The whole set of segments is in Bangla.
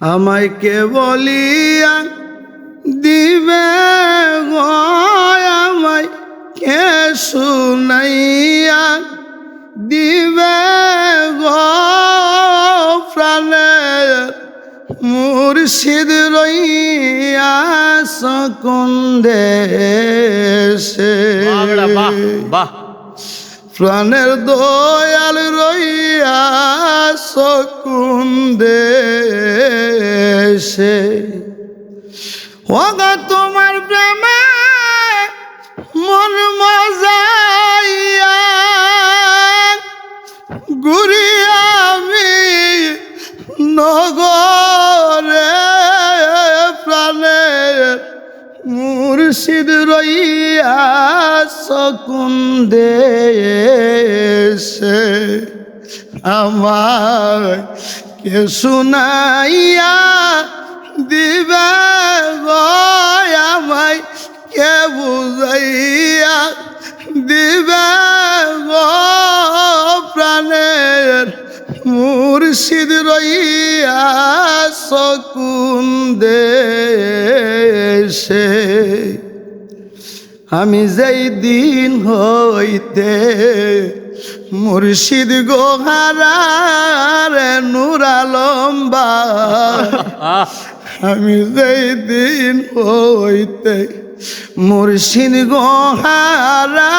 আমায় কে বলিয়া দিবে আমায় কে শুনাইয়া দিবে প্রাণে মুর্শিদ রইয়া সকুন্দে বাহ বাহ। প্রাণের দয়াল রইয়া সকুন্দে সে ওগা তোমার মুর্শিদ রইয়া সকুন্দে সে আমার কে শুনাইয়া দিবে আমায় কে বুঝাইয়া দিবে প্রাণের মুর্শিদ রইয়া সকুন্দে সে আমি যেই দিন হইতে মুর্শিদ গোহারার নুরালম্বা আমি যেই দিন হইতে মুর্শিদ গোহারা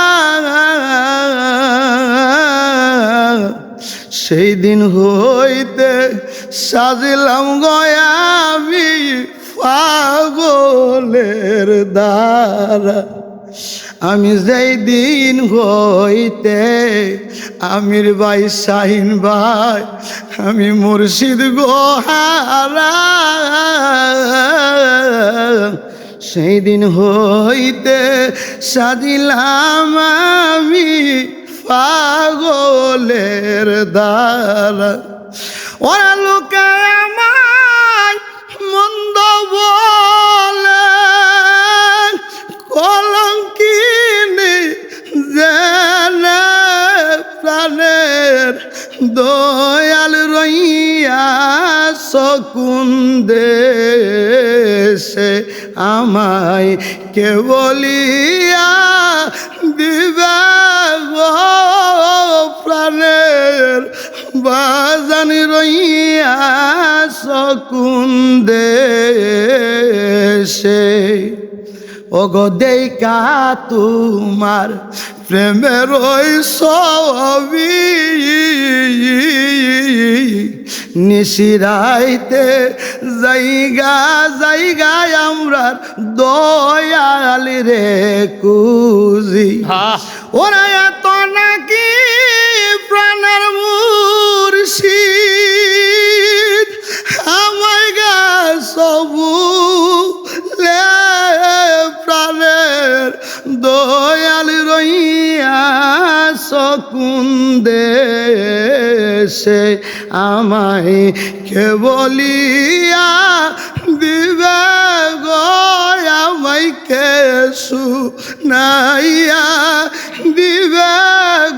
সেই দিন হইতে সাজিলাম গয়ামি পাগলের দ্বারা। আমি যেই দিন হইতে আমির ভাই, শাহিন ভাই, আমি মুর্শিদ গোহারা সেই দিন হইতে সাজিলাম আমি পাগলের দ্বারা। ওরা লোকে দয়াল রইয়া শকুন সে আমায় কে বলিয়া দিবে প্রাণের বাজান রইয়া সকুন্দে সে ওগো দেইকা তোমার প্রেমের ওই সবি নিশিরাইতে জাইগা জাইগা আমরা দয়াল রে কুজি। ওরা এত সকুন্দে দেশে আমায় কে বলিয়া দিবে গো? আমায় কে শুনাইয়া দিবে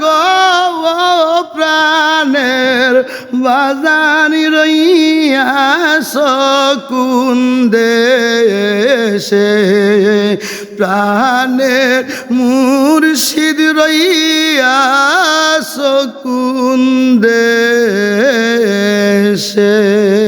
গো? প্রাণের বাজানি রইয়া সকুন্দে সে প্রাণের মুর্শিদ রইয়া সকুন্দে সে